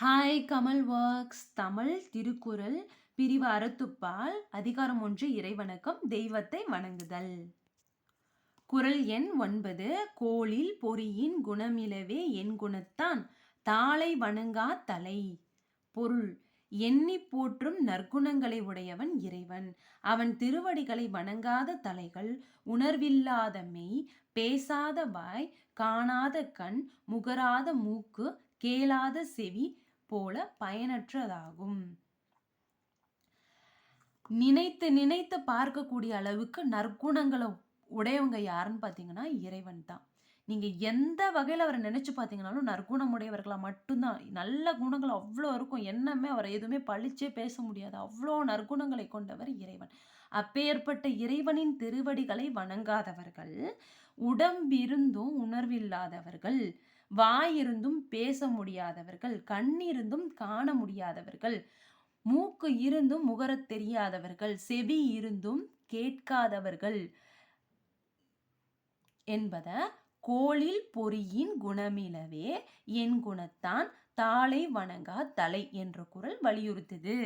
Hi Kamal works Tamil Thirukkural பிரிவு அறத்துப்பால் அதிகாரம் ஒன்று இறைவணக்கம் தெய்வத்தை வணங்குதல். குரல் எண் ஒன்பது கோளில் பொறியின் குணமிலவே என் குணத்தான் தாளை வணங்கா தலை. பொருள் எண்ணி போற்றும் நற்குணங்களை உடையவன் இறைவன். அவன் திருவடிகளை வணங்காத தலைகள் உணர்வில்லாத மெய் பேசாத வாய் காணாத கண் முகராத மூக்கு கேளாத செவி போல பயனற்றதாகும். நினைத்து நினைத்து பார்க்கக்கூடிய அளவுக்கு நற்குணங்களை உடையவங்க யாருன்னு பார்த்தீங்கன்னா இறைவன் தான். நீங்கள் எந்த வகையில் அவரை நினச்சி பார்த்தீங்கனாலும் நற்குணம் உடையவர்களாக மட்டும்தான். நல்ல குணங்கள் அவ்வளோ இருக்கும். என்னமே அவரை எதுவுமே பழிச்சே பேச முடியாது. அவ்வளோ நற்குணங்களை கொண்டவர் இறைவன். அப்பேற்பட்ட இறைவனின் திருவடிகளை வணங்காதவர்கள் உடம்பிருந்தும் உணர்வில்லாதவர்கள் வாயிருந்தும் பேச முடியாதவர்கள் கண்ணிருந்தும் காண முடியாதவர்கள் மூக்கு இருந்தும் முகரத் தெரியாதவர்கள் செவி இருந்தும் கேட்காதவர்கள் என்பத கோளில் பொறியின் குணமிலவே என் குணத்தான் தாளை வணங்கா தலை என்ற குரல் வலியுறுத்துது.